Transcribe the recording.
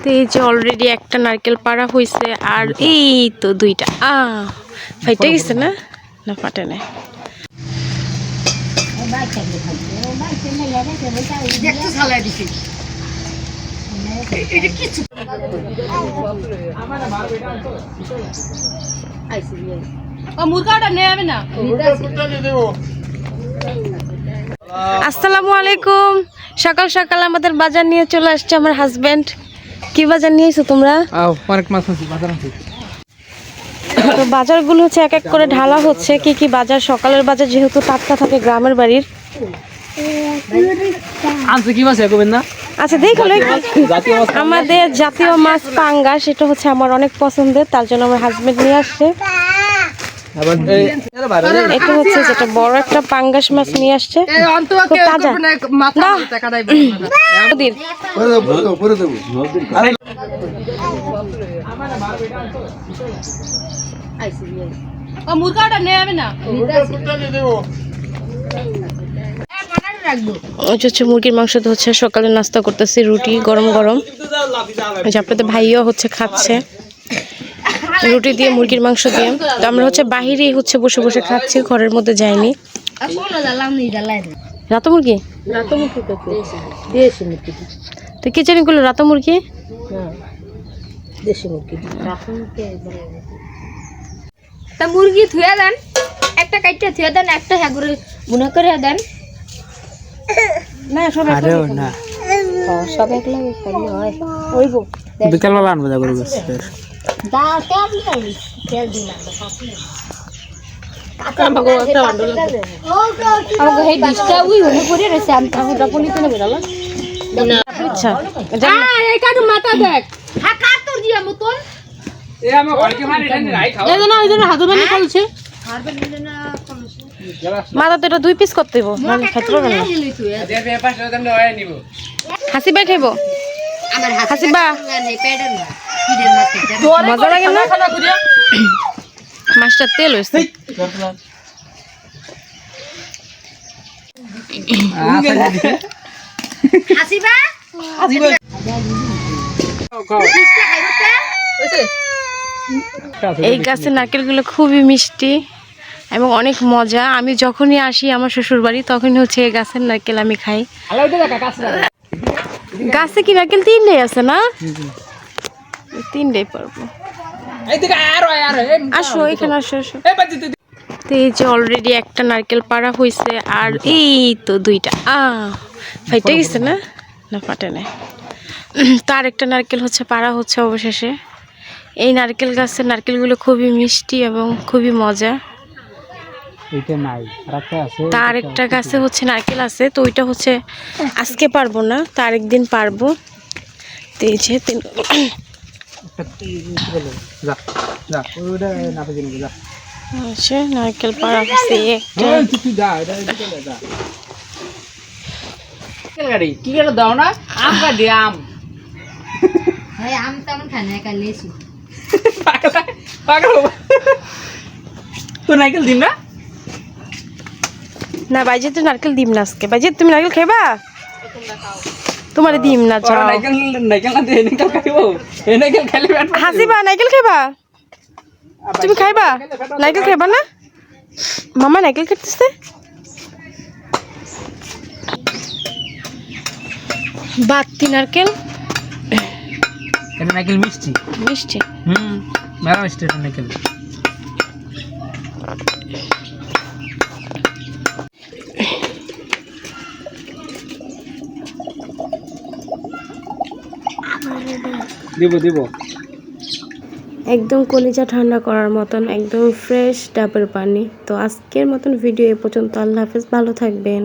তো এই যে অলরেডি একটা নারকেল পাড়া হয়েছে আর এই তো দুইটা। আ ফাইটে গেছে না? না ফাটে না? আসসালামু আলাইকুম। সকাল সকাল আমাদের বাজার নিয়ে চলে আসছে আমার হাজবেন্ড কি বাজার নিয়েছো তোমরা? অনেক মাছ আছে বাজার আছে। তো বাজারগুলো হচ্ছে এক এক করে ঢালা হচ্ছে। কি কি বাজার? সকালের বাজার যেহেতু টাটকা থাকে গ্রামের বাড়ির। আনছে কি মাছ আচ্ছা দেখো আমাদের জাতীয় মাছ পাঙ্গা সেটা হচ্ছে আমার অনেক পছন্দের তার জন্য আমার হাজবেন্ড নিয়ে আসছে। এটা হচ্ছে যেটা বড় একটা পাঙ্গাস মাছ নিয়ে আসছে। তাজা। নদীর। হচ্ছে মুরগির মাংস তো হচ্ছে সকালে নাস্তা করতেছি রুটি গরম গরম। যে আপনাদের ভাইও হচ্ছে খাচ্ছে। রুটি দিয়ে মুরগির মাংস দিয়ে। তো আমরা হচ্ছে বাহিরেই হচ্ছে বসে বসে খাচ্ছি ঘরের মধ্যে যাইনি। রাতো মুরগি? তো কি জানি গুলো রাতো মুরগি? তা মুরগি ধুয়ে দেন একটা কাইটটা ধুয়ে দেন একটা হ্যাঁ করে গুনা করে দেন। না সব আরে না। সব এক লাগে করলে হয়। ওইব বিকাল বেলা আনব যা করে দিন তেল দিন আমাকে সেই ডিশটা উই হয়ে পড়ে রয়েছে আমি আমি তখন নিতে নেবে না আচ্ছা এই কাটু মাথা দেখ হ্যাঁ কাট দিয়া মতন এ আমি ঘরকে মারি জানি রাই খাও এই জন্য ওই জন্য হাতে বানি খালছে মাথা তো এটা দুই পিস করতে হইব। নাহলে খাইতে পারবেন না দে দে পাঁচশো টাকা দিয়ে নিব হাসি বাই খাইব আমার হাসিবা মজা লাগে না? মাছটা তেল হয়েছে। হাসিবা এই গাছের নারকেলগুলো খুবই মিষ্টি এবং অনেক মজা। আমি যখনই আসি আমার শ্বশুর বাড়ি তখনই হচ্ছে এই গাছের নারকেল আমি খাই। গাছে কি নারকেল তিনটে আছে না? তিনটেই পারব। এইদিকে আর আর আসো এখানে আসো আসো। তো এই যে অলরেডি একটা নারকেল পাড়া হয়েছে আর এই তো দুইটা। আ ফাইটে গেছে না? না ফাটে না তো আরেকটা নারকেল হচ্ছে পাড়া হচ্ছে অবশেষে। এই নারকেল গাছের নারকেলগুলো খুবই মিষ্টি এবং খুবই মজা। এইটা নাই রাখতে আছে তা আরেকটা গাছে হচ্ছে নারকেল আছে তো ওইটা হচ্ছে আজকে পারব না তার একদিন পারব। তো এই যে তিন যা যা ওটা না যা। নারকেল পাড়া হচ্ছে একটা। তুই তুই যা এটা এটা যা। গাড়ি কি করে দাও না? আম গাড়ি আম। ভাই আম তেমন খায় না একা লেসু পাগল পাগল। তো না? না নারকেল দিম না আজকে। বাইজে তুমি নারকেল খাইবা তোমার দিম না যাও। নাইকেল নাইকেল না দিয়ে নাইকেল খাইবো। এই নাইকেল পেট হাসিবা নারকেল খাইবা? তুমি খাইবা? নারকেল খাইবা না? মামা নারকেল খেতেছে বাত্তি নারকেল। এটা নাইকেল মিষ্টি। মিষ্টি? হুম মেলা মিষ্টি এটা দিব দিব। একদম কলিজা ঠান্ডা করার মতন, একদম ফ্রেশ ডাবের পানি। তো আজকের মতন ভিডিও এ পর্যন্ত, আল্লাহ হাফেজ, ভালো থাকবেন।